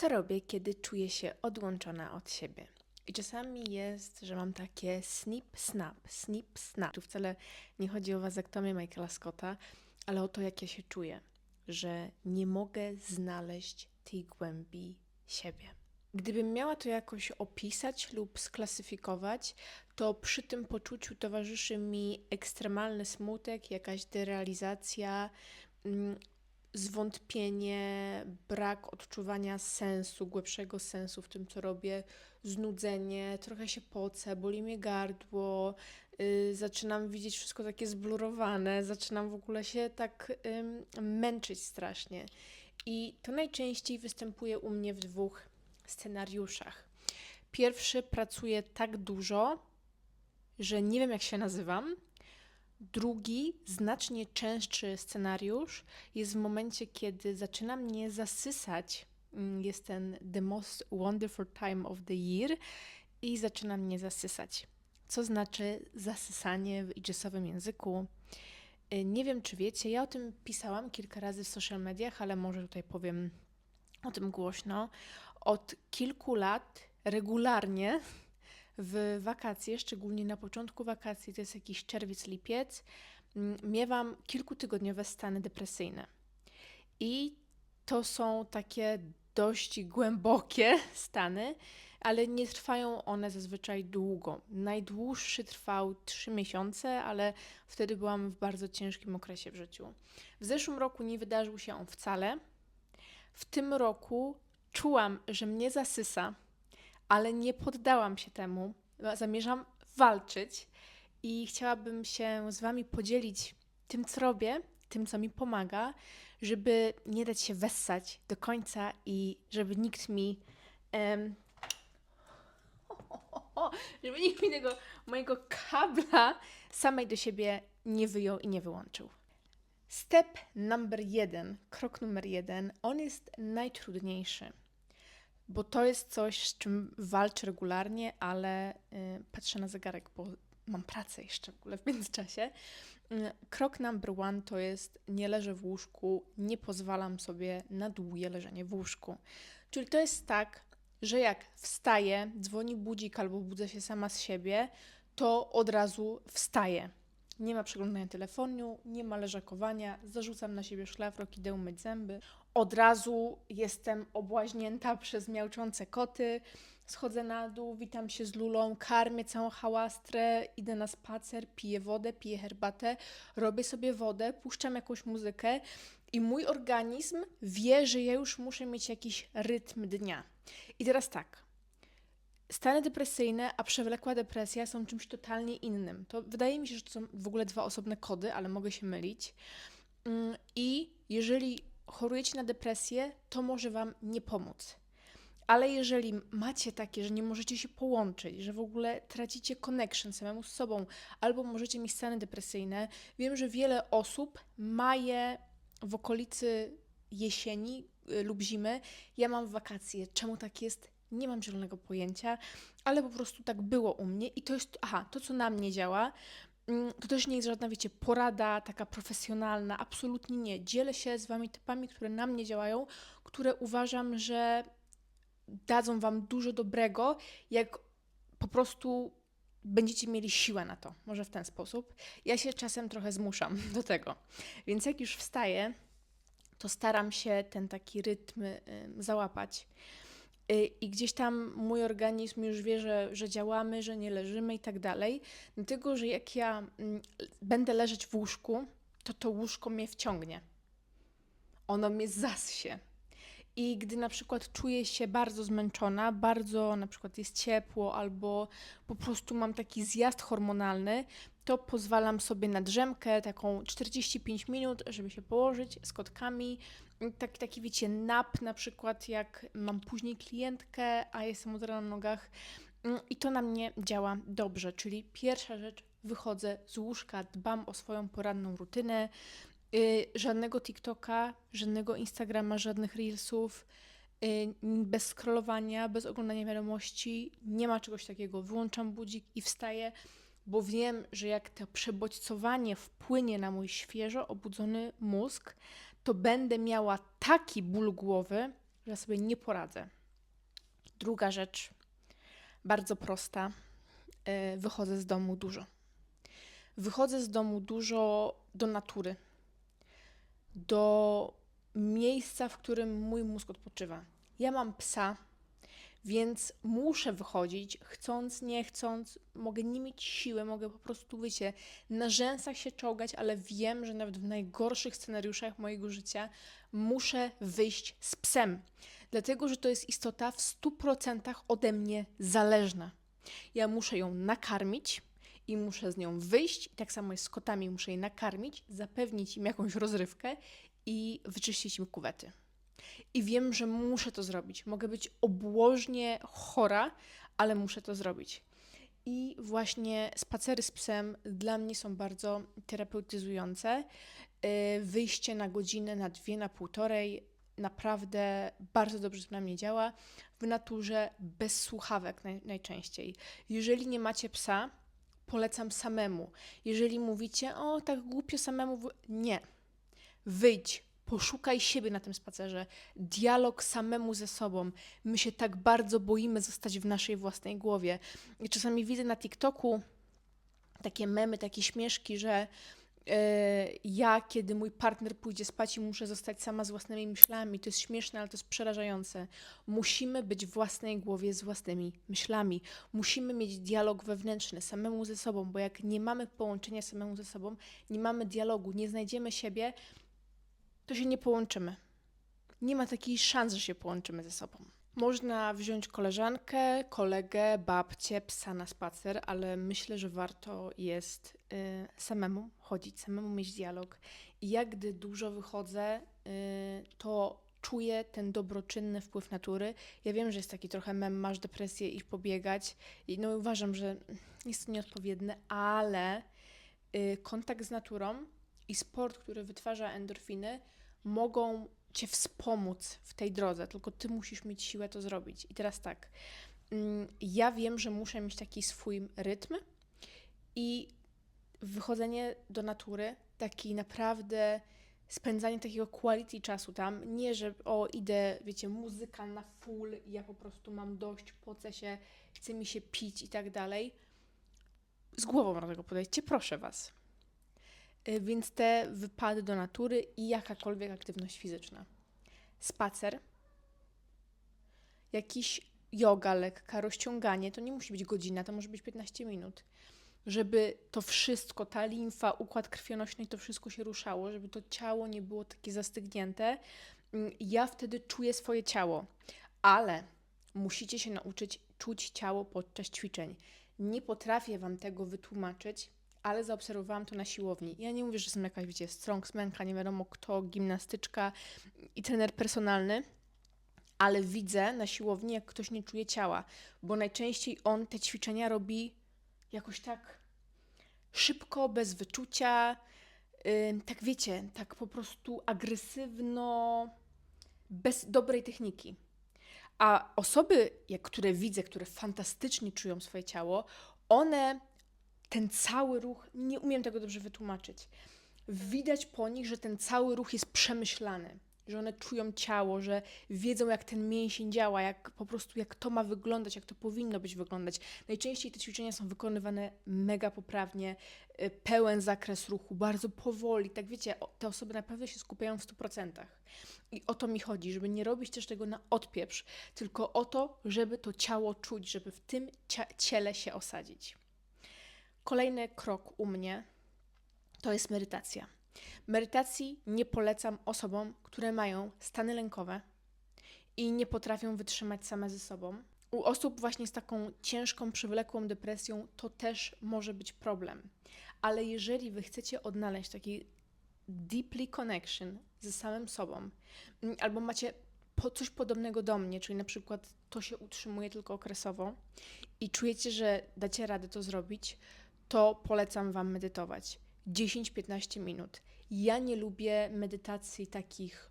Co robię, kiedy czuję się odłączona od siebie? I czasami jest, że mam takie snip, snap, snip, snap. Tu wcale nie chodzi o wazektomię Michaela Scotta, ale o to, jak ja się czuję, że nie mogę znaleźć tej głębi siebie. Gdybym miała to jakoś opisać lub sklasyfikować, to przy tym poczuciu towarzyszy mi ekstremalny smutek, jakaś derealizacja, mm, zwątpienie, brak odczuwania sensu, głębszego sensu w tym, co robię, znudzenie, trochę się pocę, boli mnie gardło, yy, zaczynam widzieć wszystko takie zblurowane, zaczynam w ogóle się tak ym, męczyć strasznie. I to najczęściej występuje u mnie w dwóch scenariuszach. Pierwszy pracuje tak dużo, że nie wiem jak się nazywam. Drugi, znacznie częstszy scenariusz jest w momencie, kiedy zaczyna mnie zasysać. mm, Jest ten The Most Wonderful Time of the Year i zaczyna mnie zasysać. Co znaczy zasysanie w idżesowym języku? Y, Nie wiem, czy wiecie, ja o tym pisałam kilka razy w social mediach, ale może tutaj powiem o tym głośno. Od kilku lat regularnie w wakacje, szczególnie na początku wakacji, to jest jakiś czerwiec, lipiec, mm, miewam kilkutygodniowe stany depresyjne. I to są takie dość głębokie stany, ale nie trwają one zazwyczaj długo. Najdłuższy trwał 3 miesiące, ale wtedy byłam w bardzo ciężkim okresie w życiu. W zeszłym roku nie wydarzył się on wcale. W tym roku czułam, że mnie zasysa, ale nie poddałam się temu. Zamierzam walczyć i chciałabym się z Wami podzielić tym, co robię, tym, co mi pomaga, żeby nie dać się wessać do końca i żeby nikt mi. em, żeby nikt mi tego mojego kabla samej do siebie nie wyjął i nie wyłączył. Step number jeden, krok numer jeden, on jest najtrudniejszy, bo to jest coś, z czym walczę regularnie, ale y, patrzę na zegarek, bo mam pracę jeszcze w ogóle w międzyczasie. Y, krok number one to jest nie leżę w łóżku, nie pozwalam sobie na długie leżenie w łóżku. Czyli to jest tak, że jak wstaję, dzwoni budzik albo budzę się sama z siebie, to od razu wstaję. Nie ma przeglądania telefonu, nie ma leżakowania, zarzucam na siebie szlafrok, idę umyć zęby. Od razu jestem obłaźnięta przez miauczące koty, schodzę na dół, witam się z Lulą, karmię całą hałastrę, idę na spacer, piję wodę, piję herbatę, robię sobie wodę, puszczam jakąś muzykę i mój organizm wie, że ja już muszę mieć jakiś rytm dnia. I teraz tak, stany depresyjne, a przewlekła depresja są czymś totalnie innym. To wydaje mi się, że to są w ogóle dwa osobne kody, ale mogę się mylić. Mm, I jeżeli chorujecie na depresję, to może Wam nie pomóc. Ale jeżeli macie takie, że nie możecie się połączyć, że w ogóle tracicie connection samemu z sobą, albo możecie mieć stany depresyjne, wiem, że wiele osób ma je w okolicy jesieni y, lub zimy. Ja mam wakacje. Czemu tak jest? Nie mam zielonego pojęcia, ale po prostu tak było u mnie i to jest, aha, to co na mnie działa, mm, to też nie jest żadna, wiecie, porada taka profesjonalna, absolutnie nie. Dzielę się z Wami typami, które na mnie działają, które uważam, że dadzą Wam dużo dobrego, jak po prostu będziecie mieli siłę na to. Może w ten sposób. Ja się czasem trochę zmuszam do tego. Więc jak już wstaję, to staram się ten taki rytm załapać. Y, I gdzieś tam mój organizm już wie, że, że działamy, że nie leżymy i tak dalej. Dlatego, że jak ja mm, będę leżeć w łóżku, to to łóżko mnie wciągnie. Ono mnie zasie. I gdy na przykład czuję się bardzo zmęczona, bardzo na przykład jest ciepło, albo po prostu mam taki zjazd hormonalny, to pozwalam sobie na drzemkę, taką 45 minut, żeby się położyć z kotkami. Tak, taki, wiecie, nap na przykład, jak mam później klientkę, a jestem od rana na nogach. Mm, I to na mnie działa dobrze. Czyli pierwsza rzecz, wychodzę z łóżka, dbam o swoją poranną rutynę. Y, żadnego TikToka, żadnego Instagrama, żadnych Reelsów, y, bez scrollowania, bez oglądania wiadomości. Nie ma czegoś takiego. Wyłączam budzik i wstaję, bo wiem, że jak to przebodźcowanie wpłynie na mój świeżo obudzony mózg, to będę miała taki ból głowy, że sobie nie poradzę. Druga rzecz, bardzo prosta, e, wychodzę z domu dużo. Wychodzę z domu dużo do natury, do miejsca, w którym mój mózg odpoczywa. Ja mam psa, więc muszę wychodzić, chcąc, nie chcąc, mogę nie mieć siły, mogę po prostu, wiecie, na rzęsach się czołgać, ale wiem, że nawet w najgorszych scenariuszach mojego życia muszę wyjść z psem. Dlatego, że to jest istota w 100% ode mnie zależna. Ja muszę ją nakarmić i muszę z nią wyjść. I tak samo jest z kotami, muszę je nakarmić, zapewnić im jakąś rozrywkę i wyczyścić im kuwety. I wiem, że muszę to zrobić. Mogę być obłożnie chora, ale muszę to zrobić. I właśnie spacery z psem dla mnie są bardzo terapeutyzujące. Yy, Wyjście na godzinę, na dwie, na półtorej naprawdę bardzo dobrze to na mnie działa. W naturze bez słuchawek naj, najczęściej. Jeżeli nie macie psa, polecam samemu. Jeżeli mówicie, o tak głupio samemu, w-" nie. Wyjdź, poszukaj siebie na tym spacerze. Dialog samemu ze sobą. My się tak bardzo boimy zostać w naszej własnej głowie. I czasami widzę na TikToku takie memy, takie śmieszki, że e, ja, kiedy mój partner pójdzie spać i muszę zostać sama z własnymi myślami, to jest śmieszne, ale to jest przerażające. Musimy być w własnej głowie z własnymi myślami. Musimy mieć dialog wewnętrzny samemu ze sobą, bo jak nie mamy połączenia samemu ze sobą, nie mamy dialogu, nie znajdziemy siebie, to się nie połączymy. Nie ma takiej szans, że się połączymy ze sobą. Można wziąć koleżankę, kolegę, babcię, psa na spacer, ale myślę, że warto jest y, samemu chodzić, samemu mieć dialog. I jak gdy dużo wychodzę, y, to czuję ten dobroczynny wpływ natury. Ja wiem, że jest taki trochę mem, masz depresję, idź pobiegać. I no uważam, że jest to nieodpowiednie, ale y, kontakt z naturą i sport, który wytwarza endorfiny, mogą cię wspomóc w tej drodze, tylko ty musisz mieć siłę to zrobić. I teraz tak, mm, ja wiem, że muszę mieć taki swój rytm i wychodzenie do natury, taki naprawdę spędzanie takiego quality czasu tam, nie, że o idę, wiecie, muzyka na full ja po prostu mam dość, pocę się, chce mi się pić i tak dalej. Z głową do tego podejdźcie, proszę was. Y, Więc te wypady do natury i jakakolwiek aktywność fizyczna. Spacer, jakiś yoga lekka, rozciąganie, to nie musi być godzina, to może być 15 minut. Żeby to wszystko, ta limfa, układ krwionośny, to wszystko się ruszało, żeby to ciało nie było takie zastygnięte. Mm, Ja wtedy czuję swoje ciało, ale musicie się nauczyć czuć ciało podczas ćwiczeń. Nie potrafię Wam tego wytłumaczyć, ale zaobserwowałam to na siłowni. Ja nie mówię, że jestem jakaś, wiecie, strongmanka, nie wiadomo kto, gimnastyczka i trener personalny, ale widzę na siłowni, jak ktoś nie czuje ciała, bo najczęściej on te ćwiczenia robi jakoś tak szybko, bez wyczucia, ym, tak wiecie, tak po prostu agresywno, bez dobrej techniki. A osoby, jak, które widzę, które fantastycznie czują swoje ciało, one ten cały ruch, nie umiem tego dobrze wytłumaczyć. Widać po nich, że ten cały ruch jest przemyślany, że one czują ciało, że wiedzą, jak ten mięsień działa, jak po prostu jak to ma wyglądać, jak to powinno być wyglądać. Najczęściej te ćwiczenia są wykonywane mega poprawnie, y, pełen zakres ruchu, bardzo powoli. Tak wiecie, te osoby naprawdę się skupiają w 100%. I o to mi chodzi, żeby nie robić też tego na odpieprz, tylko o to, żeby to ciało czuć, żeby w tym ciele się osadzić. Kolejny krok u mnie to jest medytacja. Medytacji nie polecam osobom, które mają stany lękowe i nie potrafią wytrzymać same ze sobą. U osób właśnie z taką ciężką, przywlekłą depresją to też może być problem. Ale jeżeli wy chcecie odnaleźć taki deeply connection ze samym sobą, mm, albo macie po coś podobnego do mnie, czyli na przykład to się utrzymuje tylko okresowo i czujecie, że dacie radę to zrobić, to polecam Wam medytować. 10-15 minut. Ja nie lubię medytacji takich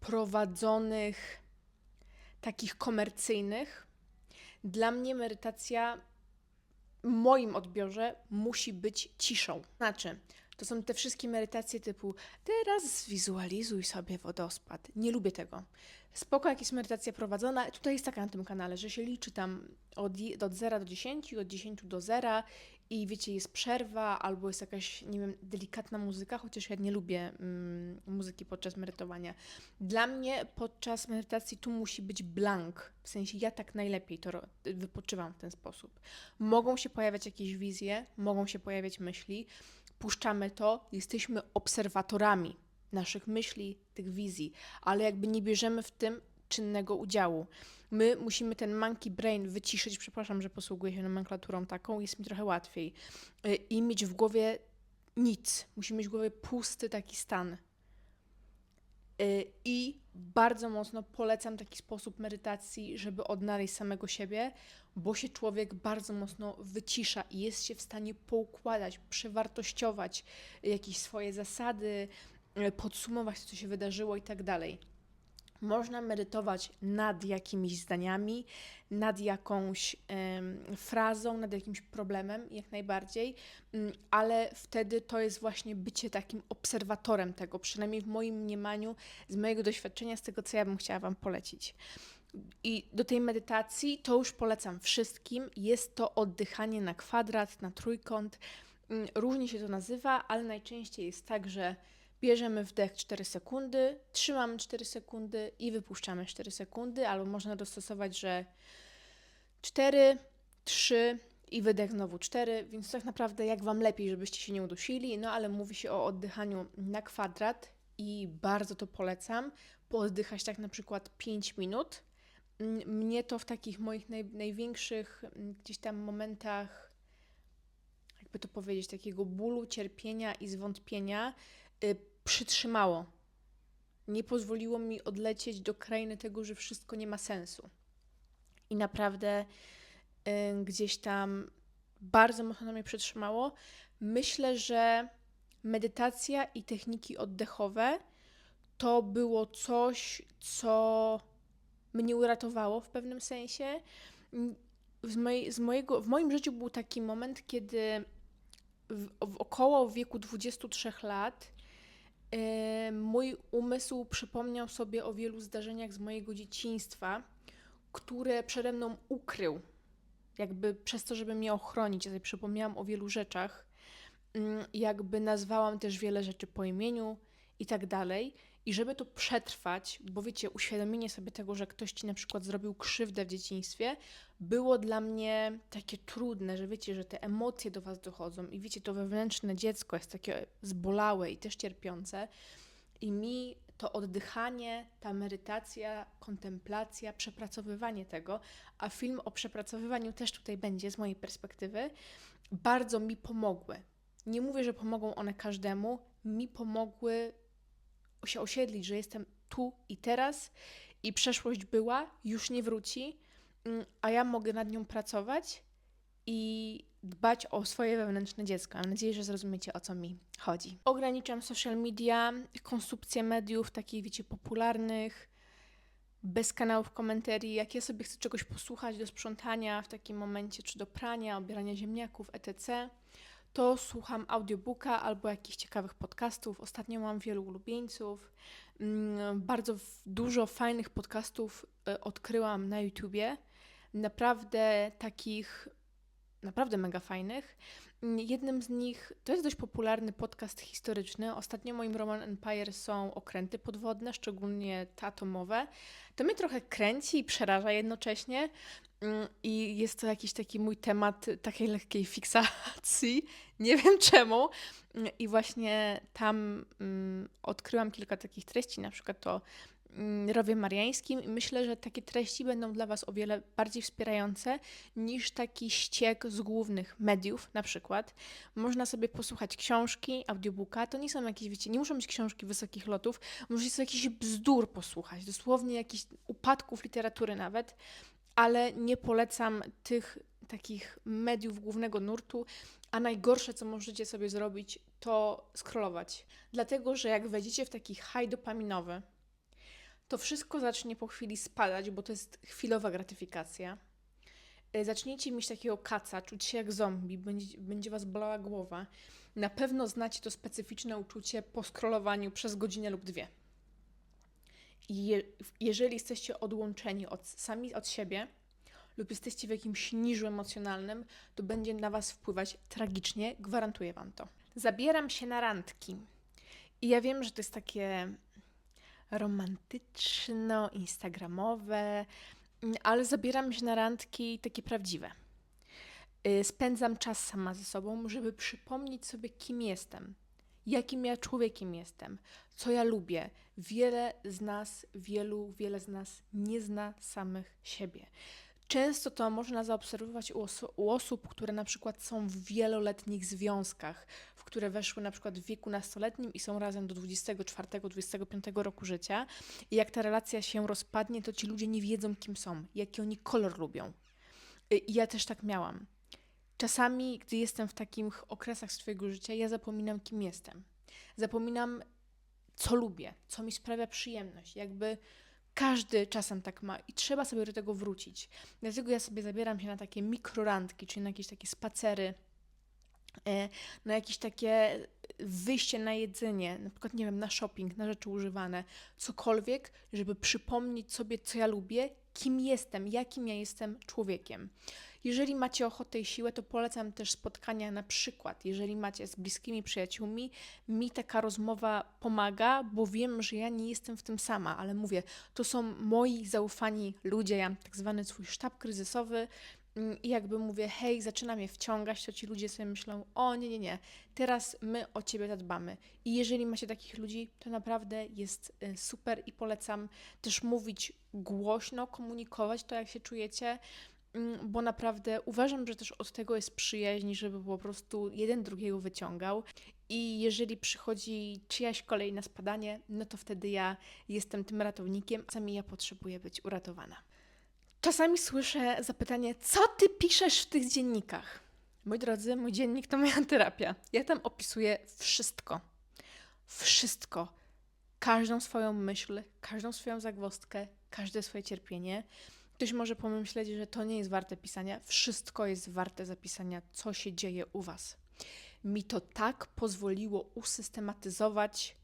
prowadzonych, takich komercyjnych. Dla mnie medytacja w moim odbiorze musi być ciszą. Znaczy, to są te wszystkie medytacje typu teraz zwizualizuj sobie wodospad. Nie lubię tego. spoko, jak jest medytacja prowadzona. Tutaj jest taka na tym kanale, że się liczy tam od, od 0 do 10, od 10 do 0 i wiecie, jest przerwa albo jest jakaś, nie wiem, delikatna muzyka, chociaż ja nie lubię mm, muzyki podczas medytowania. Dla mnie podczas medytacji tu musi być blank, w sensie ja tak najlepiej to wypoczywam w ten sposób. Mogą się pojawiać jakieś wizje, mogą się pojawiać myśli, puszczamy to, jesteśmy obserwatorami naszych myśli, tych wizji, ale jakby nie bierzemy w tym czynnego udziału. My musimy ten monkey brain wyciszyć, przepraszam, że posługuję się nomenklaturą taką, jest mi trochę łatwiej, y, i mieć w głowie nic. Musimy mieć w głowie pusty taki stan. Y, I bardzo mocno polecam taki sposób medytacji, żeby odnaleźć samego siebie, bo się człowiek bardzo mocno wycisza i jest się w stanie poukładać, przewartościować jakieś swoje zasady, y, podsumować co się wydarzyło i tak dalej. Można medytować nad jakimiś zdaniami, nad jakąś em, frazą, nad jakimś problemem, jak najbardziej, Mm, ale wtedy to jest właśnie bycie takim obserwatorem tego, przynajmniej w moim mniemaniu, z mojego doświadczenia, z tego, co ja bym chciała Wam polecić. I do tej medytacji to już polecam wszystkim. Jest to oddychanie na kwadrat, na trójkąt. Mm, Różnie się to nazywa, ale najczęściej jest tak, że bierzemy wdech 4 sekundy, trzymamy 4 sekundy i wypuszczamy 4 sekundy, albo można dostosować, że 4, 3 i wydech znowu 4, więc tak naprawdę jak Wam lepiej, żebyście się nie udusili, no ale mówi się o oddychaniu na kwadrat i bardzo to polecam, pooddychać tak na przykład 5 minut. Mnie to w takich moich naj, największych gdzieś tam momentach, jakby to powiedzieć, takiego bólu, cierpienia i zwątpienia y, przytrzymało. Nie pozwoliło mi odlecieć do krainy tego, że wszystko nie ma sensu. I naprawdę y, gdzieś tam bardzo mocno mnie przytrzymało. Myślę, że medytacja i techniki oddechowe to było coś, co mnie uratowało w pewnym sensie. Z, mojej, z mojego, w moim życiu był taki moment, kiedy w, w około wieku 23 lat mój umysł przypomniał sobie o wielu zdarzeniach z mojego dzieciństwa, które przede mną ukrył. Jakby przez to, żeby mnie ochronić. Ja sobie przypomniałam o wielu rzeczach. Mm, Jakby nazwałam też wiele rzeczy po imieniu i tak dalej. I żeby to przetrwać, bo wiecie, uświadomienie sobie tego, że ktoś ci na przykład zrobił krzywdę w dzieciństwie, było dla mnie takie trudne, że wiecie, że te emocje do was dochodzą i wiecie, to wewnętrzne dziecko jest takie zbolałe i też cierpiące. I mi to oddychanie, ta medytacja, kontemplacja, przepracowywanie tego, a film o przepracowywaniu też tutaj będzie z mojej perspektywy, bardzo mi pomogły. Nie mówię, że pomogą one każdemu, mi pomogły się osiedlić, że jestem tu i teraz i przeszłość była, już nie wróci, mm, a ja mogę nad nią pracować i dbać o swoje wewnętrzne dziecko. Mam nadzieję, że zrozumiecie o co mi chodzi. Ograniczam social media, konsumpcję mediów takich, wiecie, popularnych, bez kanałów komentarii. Jak ja sobie chcę czegoś posłuchać do sprzątania w takim momencie, czy do prania, obierania ziemniaków, etc., to słucham audiobooka albo jakichś ciekawych podcastów. Ostatnio mam wielu ulubieńców. Mm, Bardzo dużo fajnych podcastów e, odkryłam na YouTubie. Naprawdę takich, naprawdę mega fajnych. Mm, Jednym z nich to jest dość popularny podcast historyczny. Ostatnio moim Roman Empire są okręty podwodne, szczególnie te atomowe. To mnie trochę kręci i przeraża jednocześnie. Mm, I jest to jakiś taki mój temat takiej lekkiej fiksacji. Nie wiem czemu. Mm, I właśnie tam mm, odkryłam kilka takich treści, na przykład to rowie mariańskim i myślę, że takie treści będą dla Was o wiele bardziej wspierające niż taki ściek z głównych mediów na przykład. Można sobie posłuchać książki, audiobooka, to nie są jakieś, wiecie, nie muszą być książki wysokich lotów, możecie sobie jakiś bzdur posłuchać, dosłownie jakichś upadków literatury nawet, ale nie polecam tych takich mediów głównego nurtu, a najgorsze, co możecie sobie zrobić, to scrollować. Dlatego, że jak wejdziecie w taki high dopaminowy, to wszystko zacznie po chwili spadać, bo to jest chwilowa gratyfikacja. Y, Zaczniecie mieć takiego kaca, czuć się jak zombie, będzie, będzie was bolała głowa. Na pewno znacie to specyficzne uczucie po scrollowaniu przez godzinę lub dwie. Je, jeżeli jesteście odłączeni od, sami od siebie lub jesteście w jakimś niżu emocjonalnym, to będzie na Was wpływać tragicznie, gwarantuję Wam to. Zabieram się na randki. I ja wiem, że to jest takie romantyczno-instagramowe, mm, ale zabieram się na randki takie prawdziwe. Y, Spędzam czas sama ze sobą, żeby przypomnieć sobie, kim jestem, jakim ja człowiekiem jestem, co ja lubię. Wiele z nas, wielu, wiele z nas nie zna samych siebie. Często to można zaobserwować u, oso- u osób, które na przykład są w wieloletnich związkach, w które weszły na przykład w wieku nastoletnim i są razem do 24-25 roku życia. I jak ta relacja się rozpadnie, to ci ludzie nie wiedzą, kim są, jaki oni kolor lubią. I ja też tak miałam. Czasami, gdy jestem w takich okresach swojego życia, ja zapominam, kim jestem. Zapominam, co lubię, co mi sprawia przyjemność. Jakby każdy czasem tak ma i trzeba sobie do tego wrócić. Dlatego ja sobie zabieram się na takie mikrorandki, czyli na jakieś takie spacery, e, na jakieś takie wyjście na jedzenie, na przykład, nie wiem, na shopping, na rzeczy używane, cokolwiek, żeby przypomnieć sobie, co ja lubię, kim jestem, jakim ja jestem człowiekiem. Jeżeli macie ochotę i siłę, to polecam też spotkania na przykład, jeżeli macie z bliskimi przyjaciółmi, mi taka rozmowa pomaga, bo wiem, że ja nie jestem w tym sama, ale mówię, to są moi zaufani ludzie, ja mam tak zwany swój sztab kryzysowy i jakby mówię, hej, zaczyna mnie wciągać, to ci ludzie sobie myślą, o nie, nie, nie, teraz my o ciebie zadbamy. I jeżeli macie takich ludzi, to naprawdę jest y, super i polecam też mówić głośno, komunikować to, jak się czujecie, Mm, bo naprawdę uważam, że też od tego jest przyjaźń, żeby po prostu jeden drugiego wyciągał. I jeżeli przychodzi czyjaś kolej na spadanie, no to wtedy ja jestem tym ratownikiem, czasami ja potrzebuję być uratowana. Czasami słyszę zapytanie, co ty piszesz w tych dziennikach? Moi drodzy, mój dziennik to moja terapia. Ja tam opisuję wszystko. Wszystko. Każdą swoją myśl, każdą swoją zagwozdkę, każde swoje cierpienie. Ktoś może pomyśleć, że to nie jest warte pisania. Wszystko jest warte zapisania, co się dzieje u Was. Mi to tak pozwoliło usystematyzować,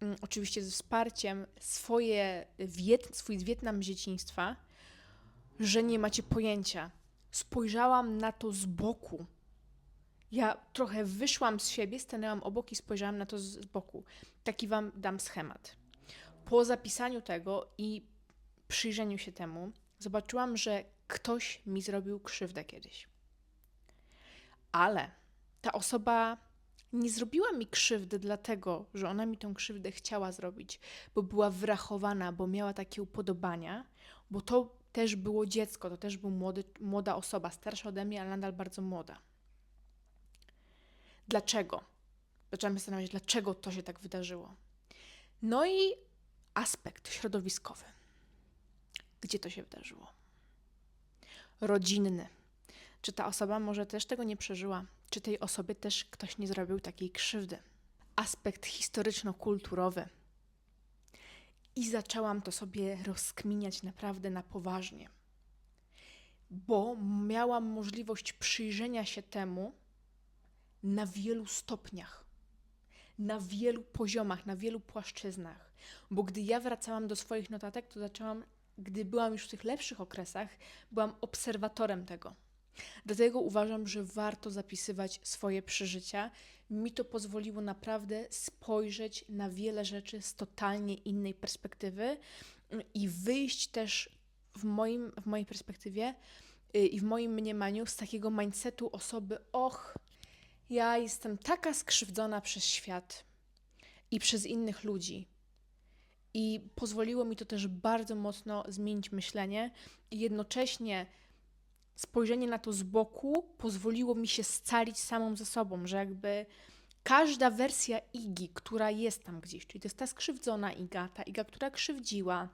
mm, oczywiście ze wsparciem, swoje wiet, swój Wietnam z dzieciństwa, że nie macie pojęcia. Spojrzałam na to z boku. Ja trochę wyszłam z siebie, stanęłam obok i spojrzałam na to z boku. Taki Wam dam schemat. Po zapisaniu tego i przyjrzeniu się temu, zobaczyłam, że ktoś mi zrobił krzywdę kiedyś. Ale ta osoba nie zrobiła mi krzywdy dlatego, że ona mi tą krzywdę chciała zrobić, bo była wrachowana, bo miała takie upodobania, bo to też było dziecko, to też był młody, młoda osoba, starsza ode mnie, ale nadal bardzo młoda. Dlaczego? Zaczęłam się zastanawiać, dlaczego to się tak wydarzyło. No i aspekt środowiskowy gdzie to się wydarzyło. Rodzinny. Czy ta osoba może też tego nie przeżyła? Czy tej osobie też ktoś nie zrobił takiej krzywdy? Aspekt historyczno-kulturowy. I zaczęłam to sobie rozkminiać naprawdę na poważnie, bo miałam możliwość przyjrzenia się temu na wielu stopniach, na wielu poziomach, na wielu płaszczyznach. Bo gdy ja wracałam do swoich notatek, to zaczęłam gdy byłam już w tych lepszych okresach, byłam obserwatorem tego. Dlatego uważam, że warto zapisywać swoje przeżycia. Mi to pozwoliło naprawdę spojrzeć na wiele rzeczy z totalnie innej perspektywy i wyjść też w, moim, w mojej perspektywie y, i w moim mniemaniu z takiego mindsetu osoby: Och, ja jestem taka skrzywdzona przez świat i przez innych ludzi. I pozwoliło mi to też bardzo mocno zmienić myślenie i jednocześnie spojrzenie na to z boku pozwoliło mi się scalić samą ze sobą, że jakby każda wersja Igi, która jest tam gdzieś, czyli to jest ta skrzywdzona Iga, ta Iga, która krzywdziła,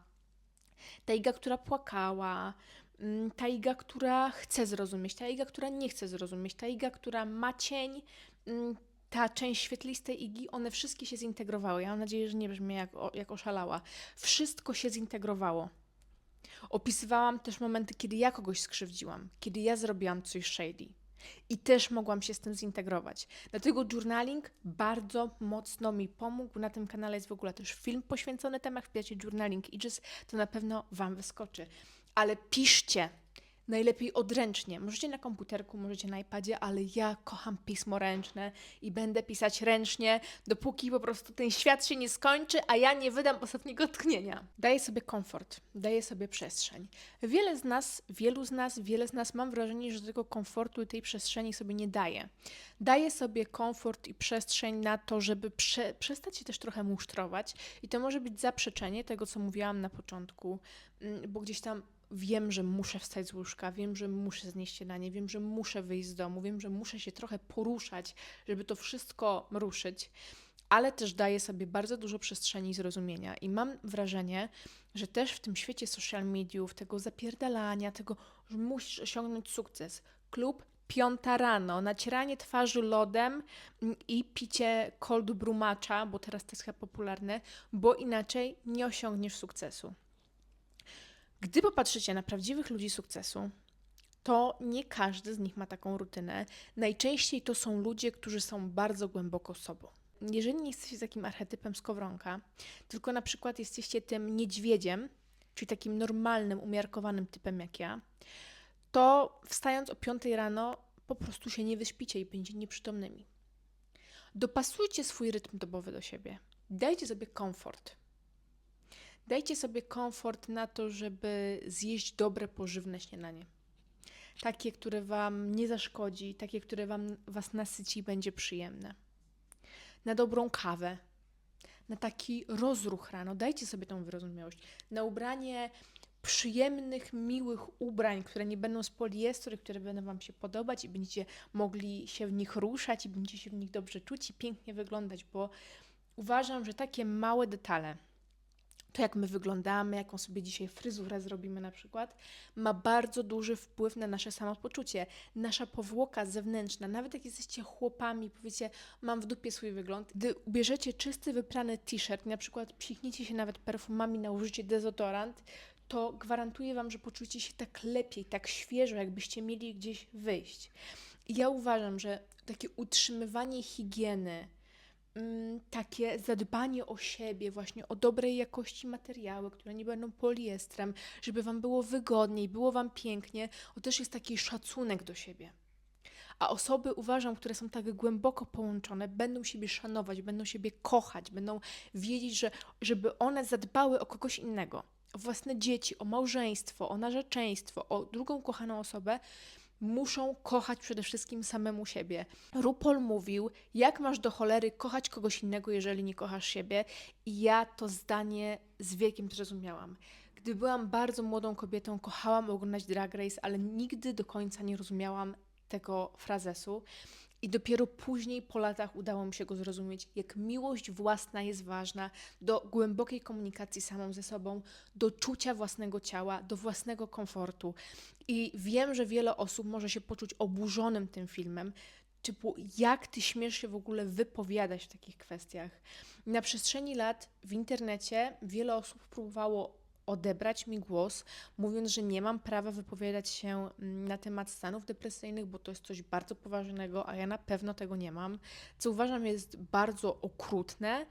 ta Iga, która płakała, mm, ta Iga, która chce zrozumieć, ta Iga, która nie chce zrozumieć, ta Iga, która ma cień, mm, ta część świetlistej igi, one wszystkie się zintegrowały. Ja mam nadzieję, że nie brzmi jak, jak oszalała. Wszystko się zintegrowało. Opisywałam też momenty, kiedy ja kogoś skrzywdziłam, kiedy ja zrobiłam coś shady. I też mogłam się z tym zintegrować. Dlatego journaling bardzo mocno mi pomógł. Na tym kanale jest w ogóle też film poświęcony temat. Wpijacie journaling Ages, to na pewno Wam wyskoczy. Ale piszcie, najlepiej odręcznie. Możecie na komputerku, możecie na iPadzie, ale ja kocham pismo ręczne i będę pisać ręcznie, dopóki po prostu ten świat się nie skończy, a ja nie wydam ostatniego tchnienia. Daję sobie komfort, daję sobie przestrzeń. Wiele z nas, wielu z nas, wiele z nas mam wrażenie, że tego komfortu i tej przestrzeni sobie nie daje. Daję sobie komfort i przestrzeń na to, żeby prze, przestać się też trochę musztrować i to może być zaprzeczenie tego, co mówiłam na początku, mm, bo gdzieś tam wiem, że muszę wstać z łóżka, wiem, że muszę znieść śniadanie, wiem, że muszę wyjść z domu, wiem, że muszę się trochę poruszać, żeby to wszystko ruszyć, ale też daję sobie bardzo dużo przestrzeni i zrozumienia. I mam wrażenie, że też w tym świecie social mediów, tego zapierdalania, tego, że musisz osiągnąć sukces, klub piąta rano, nacieranie twarzy lodem i picie cold brew matcha, bo teraz to jest chyba popularne, bo inaczej nie osiągniesz sukcesu. Gdy popatrzycie na prawdziwych ludzi sukcesu, to nie każdy z nich ma taką rutynę. Najczęściej to są ludzie, którzy są bardzo głęboko sobą. Jeżeli nie jesteście takim archetypem skowronka, tylko na przykład jesteście tym niedźwiedziem, czyli takim normalnym, umiarkowanym typem jak ja, to wstając o 5 rano po prostu się nie wyśpicie i będziecie nieprzytomnymi. Dopasujcie swój rytm dobowy do siebie. Dajcie sobie komfort. Dajcie sobie komfort na to, żeby zjeść dobre, pożywne śniadanie. Takie, które Wam nie zaszkodzi, takie, które wam, Was nasyci i będzie przyjemne. Na dobrą kawę, na taki rozruch rano. Dajcie sobie tą wyrozumiałość. Na ubranie przyjemnych, miłych ubrań, które nie będą z poliestru, które będą Wam się podobać i będziecie mogli się w nich ruszać i będziecie się w nich dobrze czuć i pięknie wyglądać, bo uważam, że takie małe detale, to jak my wyglądamy, jaką sobie dzisiaj fryzurę zrobimy na przykład, ma bardzo duży wpływ na nasze samopoczucie. Nasza powłoka zewnętrzna, nawet jak jesteście chłopami, powiecie, mam w dupie swój wygląd, gdy ubierzecie czysty, wyprany t-shirt, na przykład psichniecie się nawet perfumami, nałożycie dezodorant, to gwarantuję Wam, że poczujecie się tak lepiej, tak świeżo, jakbyście mieli gdzieś wyjść. Ja uważam, że takie utrzymywanie higieny, takie zadbanie o siebie, właśnie o dobrej jakości materiały, które nie będą poliestrem, żeby Wam było wygodniej, było Wam pięknie, to też jest taki szacunek do siebie. A osoby, uważam, które są tak głęboko połączone, będą siebie szanować, będą siebie kochać, będą wiedzieć, że żeby one zadbały o kogoś innego, o własne dzieci, o małżeństwo, o narzeczeństwo, o drugą kochaną osobę, muszą kochać przede wszystkim samemu siebie. Rupol mówił, jak masz do cholery kochać kogoś innego, jeżeli nie kochasz siebie, i ja to zdanie z wiekiem zrozumiałam. Gdy byłam bardzo młodą kobietą, kochałam oglądać Drag Race, ale nigdy do końca nie rozumiałam tego frazesu. I dopiero później, po latach, udało mi się go zrozumieć, jak miłość własna jest ważna do głębokiej komunikacji samą ze sobą, do czucia własnego ciała, do własnego komfortu. I wiem, że wiele osób może się poczuć oburzonym tym filmem, typu jak ty śmiesz się w ogóle wypowiadać w takich kwestiach. Na przestrzeni lat w internecie wiele osób próbowało odebrać mi głos, mówiąc, że nie mam prawa wypowiadać się mm, na temat stanów depresyjnych, bo to jest coś bardzo poważnego, a ja na pewno tego nie mam, co uważam jest bardzo okrutne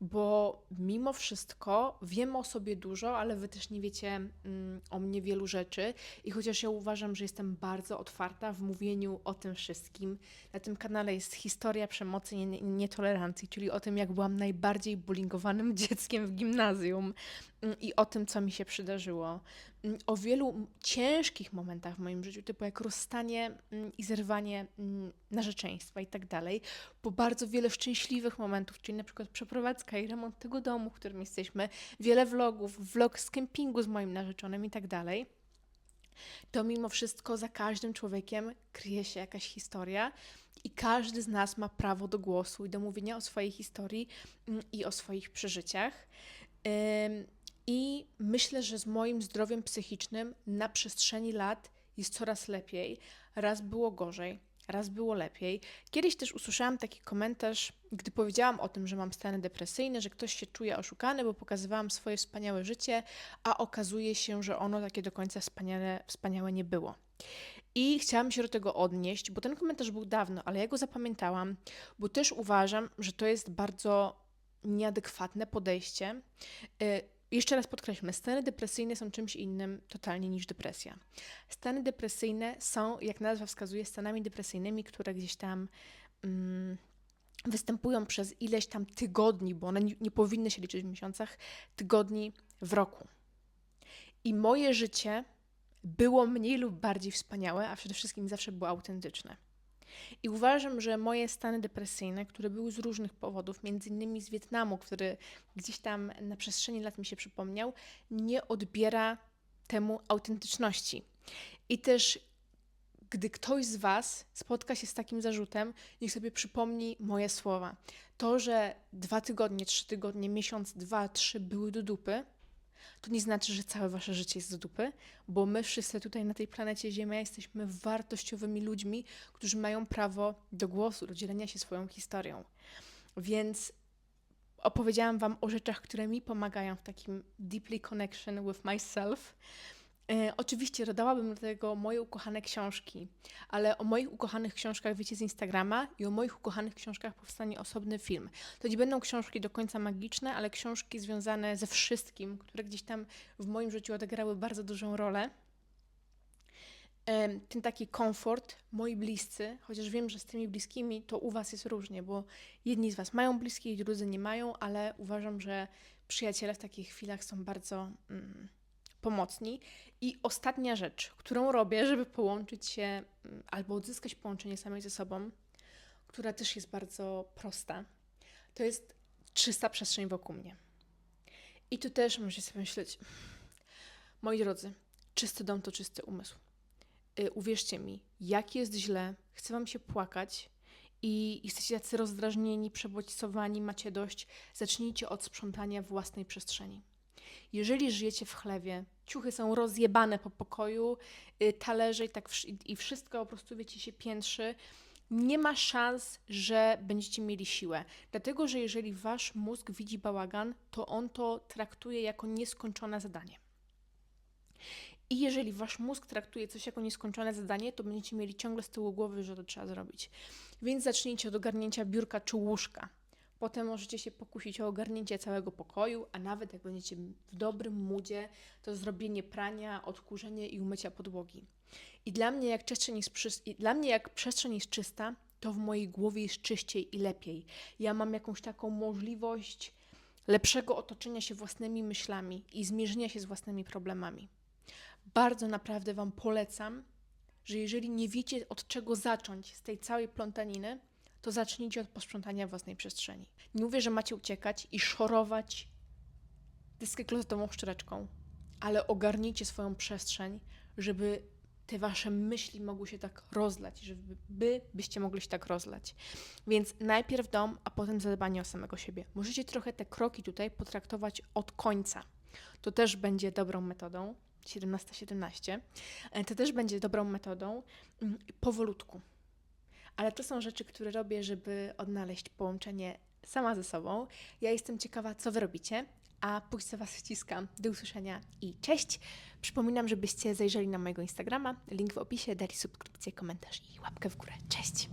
bo mimo wszystko wiem o sobie dużo, ale wy też nie wiecie mm, o mnie wielu rzeczy. I chociaż ja uważam, że jestem bardzo otwarta w mówieniu o tym wszystkim, na tym kanale jest historia przemocy i nietolerancji, czyli o tym, jak byłam najbardziej bullyingowanym dzieckiem w gimnazjum i o tym, co mi się przydarzyło. Mm, o wielu ciężkich momentach w moim życiu, typu jak rozstanie mm, i zerwanie mm, narzeczeństwa i tak dalej, po bardzo wiele szczęśliwych momentów, czyli na przykład przeprowadzka i remont tego domu, w którym jesteśmy, wiele vlogów, vlog z kempingu z moim narzeczonym i tak dalej, to mimo wszystko za każdym człowiekiem kryje się jakaś historia i każdy z nas ma prawo do głosu i do mówienia o swojej historii i o swoich przeżyciach. I myślę, że z moim zdrowiem psychicznym na przestrzeni lat jest coraz lepiej. Raz było gorzej, raz było lepiej. Kiedyś też usłyszałam taki komentarz, gdy powiedziałam o tym, że mam stany depresyjne, że ktoś się czuje oszukany, bo pokazywałam swoje wspaniałe życie, a okazuje się, że ono takie do końca wspaniale, wspaniałe nie było. I chciałam się do tego odnieść, bo ten komentarz był dawno, ale ja go zapamiętałam, bo też uważam, że to jest bardzo nieadekwatne podejście. Jeszcze raz podkreślmy, stany depresyjne są czymś innym totalnie niż depresja. Stany depresyjne są, jak nazwa wskazuje, stanami depresyjnymi, które gdzieś tam mm, występują przez ileś tam tygodni, bo one nie, nie powinny się liczyć w miesiącach, tygodni w roku. I moje życie było mniej lub bardziej wspaniałe, a przede wszystkim zawsze było autentyczne. I uważam, że moje stany depresyjne, które były z różnych powodów, między innymi z Wietnamu, który gdzieś tam na przestrzeni lat mi się przypomniał, nie odbiera temu autentyczności. I też, gdy ktoś z Was spotka się z takim zarzutem, niech sobie przypomni moje słowa. To, że dwa tygodnie, trzy tygodnie, miesiąc, dwa, trzy były do dupy, to nie znaczy, że całe wasze życie jest do dupy, bo my wszyscy tutaj na tej planecie Ziemia jesteśmy wartościowymi ludźmi, którzy mają prawo do głosu, do dzielenia się swoją historią. Więc opowiedziałam wam o rzeczach, które mi pomagają w takim deeply connection with myself. E, oczywiście dodałabym do tego moje ukochane książki, ale o moich ukochanych książkach wiecie z Instagrama i o moich ukochanych książkach powstanie osobny film. To nie będą książki do końca magiczne, ale książki związane ze wszystkim, które gdzieś tam w moim życiu odegrały bardzo dużą rolę. Em, Ten taki komfort, moi bliscy, chociaż wiem, że z tymi bliskimi to u Was jest różnie, bo jedni z Was mają bliskich, drudzy nie mają, ale uważam, że przyjaciele w takich chwilach są bardzo mm, pomocni. I ostatnia rzecz, którą robię, żeby połączyć się mm, albo odzyskać połączenie samej ze sobą, która też jest bardzo prosta, to jest czysta przestrzeń wokół mnie. I tu też możecie sobie myśleć, moi drodzy, czysty dom to czysty umysł. Y, uwierzcie mi, jak jest źle, chce wam się płakać i jesteście tacy rozdrażnieni, przebodźcowani, macie dość, zacznijcie od sprzątania własnej przestrzeni. Jeżeli żyjecie w chlewie, ciuchy są rozjebane po pokoju, y, talerze i tak i wszystko po prostu wiecie się piętrzy, nie ma szans, że będziecie mieli siłę. Dlatego, że jeżeli wasz mózg widzi bałagan, to on to traktuje jako nieskończone zadanie. I jeżeli wasz mózg traktuje coś jako nieskończone zadanie, to będziecie mieli ciągle z tyłu głowy, że to trzeba zrobić. Więc zacznijcie od ogarnięcia biurka czy łóżka. Potem możecie się pokusić o ogarnięcie całego pokoju, a nawet jak będziecie w dobrym moodzie, to zrobienie prania, odkurzenie i umycia podłogi. I dla mnie, jak przestrzeń jest, i dla mnie jak przestrzeń jest czysta, to w mojej głowie jest czyściej i lepiej. Ja mam jakąś taką możliwość lepszego otoczenia się własnymi myślami i zmierzenia się z własnymi problemami. Bardzo naprawdę Wam polecam, że jeżeli nie wiecie od czego zacząć z tej całej plątaniny, to zacznijcie od posprzątania własnej przestrzeni. Nie mówię, że macie uciekać i szorować dyskę klozetową szczereczką, ale ogarnijcie swoją przestrzeń, żeby te wasze myśli mogły się tak rozlać, żeby by, byście mogli się tak rozlać. Więc najpierw dom, a potem zadbanie o samego siebie. Możecie trochę te kroki tutaj potraktować od końca. To też będzie dobrą metodą. 17-17. E, To też będzie dobrą metodą mm, powolutku. Ale to są rzeczy, które robię, żeby odnaleźć połączenie sama ze sobą. Ja jestem ciekawa, co wy robicie, a póki co was ściskam. Do usłyszenia i cześć! Przypominam, żebyście zajrzeli na mojego Instagrama, link w opisie, dali subskrypcję, komentarz i łapkę w górę. Cześć!